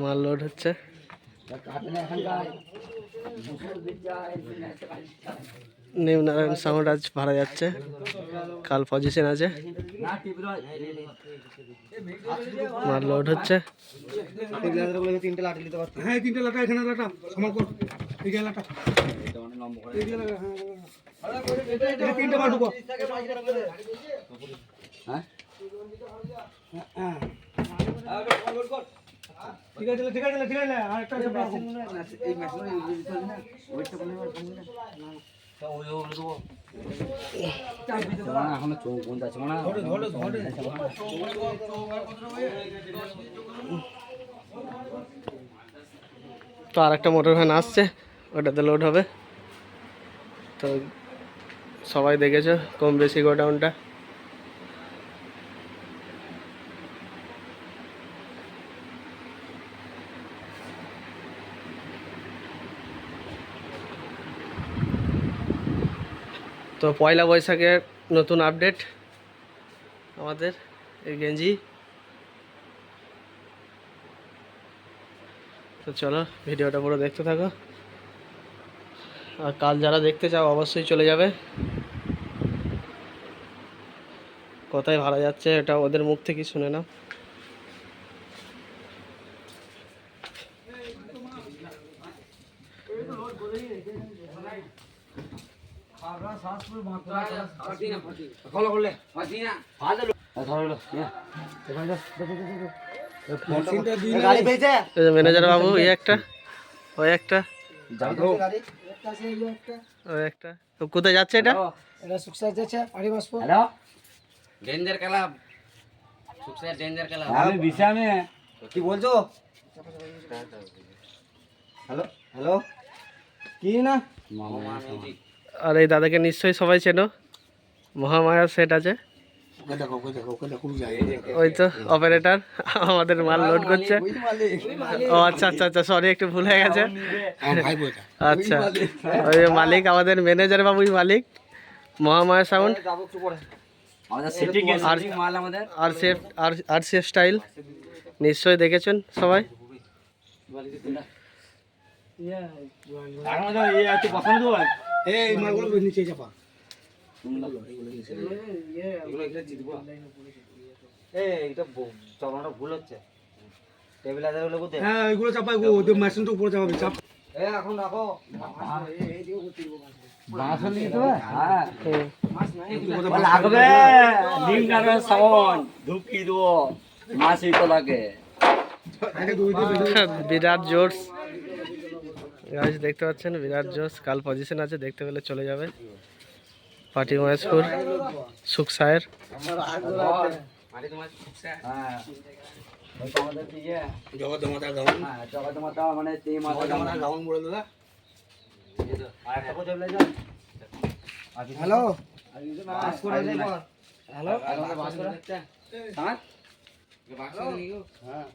মাল লোড হচ্ছে। নিমনারায়ণ সাউন্ড আজ ভাড়া যাচ্ছে। কাল পজিশন আছে। মাল লোড হচ্ছে। হ্যাঁ, হ্যাঁ। এই তিনটে মাল ঢুকো হ্যাঁ। ঠিক আছে ঠিক আছে ঠিক আছে আর একটা আছে বাড়াবো। তো আর একটা মোটর ভ্যান আসছে ওটাতে লোড হবে। তো সবাই দেখেছ কম বেশি গোডাউনটা। তো পয়লা বৈশাখের নতুন আপডেট আমাদের এই গেঞ্জি। তো চলো, ভিডিওটা পুরো দেখতে থাকো। আর কাল যারা দেখতে চাও, অবশ্যই চলে যাবে। কোথায় ভাড়া যাচ্ছে, এটা ওদের মুখ থেকে শুনে না ম্যানেজার বাবু এই একটা ওই একটা ওই একটা তো কোথায় যাচ্ছে এটা এটা সুক্সার যাচ্ছে আড়ি মাস পর ডেঞ্জার ক্লাব সুখসার ডেঞ্জার ক্লাব আমি বিশামে কি বলছো হ্যালো হ্যালো কি না আর এই দাদাকে নিশ্চয়ই সবাই চেনো। মহামায়া সেট আছে। ওই তো অপারেটর আমাদের মাল লোড করছে। ও আচ্ছা আচ্ছা আচ্ছা সরি একটু ভুল হয়ে গেছে। বইটা আচ্ছা ওই মালিক। আমাদের ম্যানেজার বাবুই মালিক মহামায়া সাউন্ড আমাদের আর মাল সেফ আর আর সেফ স্টাইল নিশ্চয়ই দেখেছেন সবাই। এই হয় মালগুলো ভুল হচ্ছে হ্যাঁ এগুলো চাপা ওদের মেশিনটা উপরে চাপাবে চাপ এখন রাখো হ্যাঁ লাগবে ডিম কাটবে সামন ধুপকি দেবো লাগে বিরাট জোর্স গাছ দেখতে পাচ্ছেন বিরাট জোর্স কাল পজিশন আছে দেখতে পেলে চলে যাবে পার্টি মহেশপুর সুখসায়ের মাটি তোমার সুখসার হ্যাঁ ওই তো আমাদের কি ইয়ে, জগৎ মাতা গাউন হ্যাঁ জগৎ মাতা মানে তেই মাতা জগৎ মাতা গাউন বলে দাদা আর একটা কোথায় টেবিলাইজার হ্যালো বাস করে দেব হ্যালো বাস করে হ্যাঁ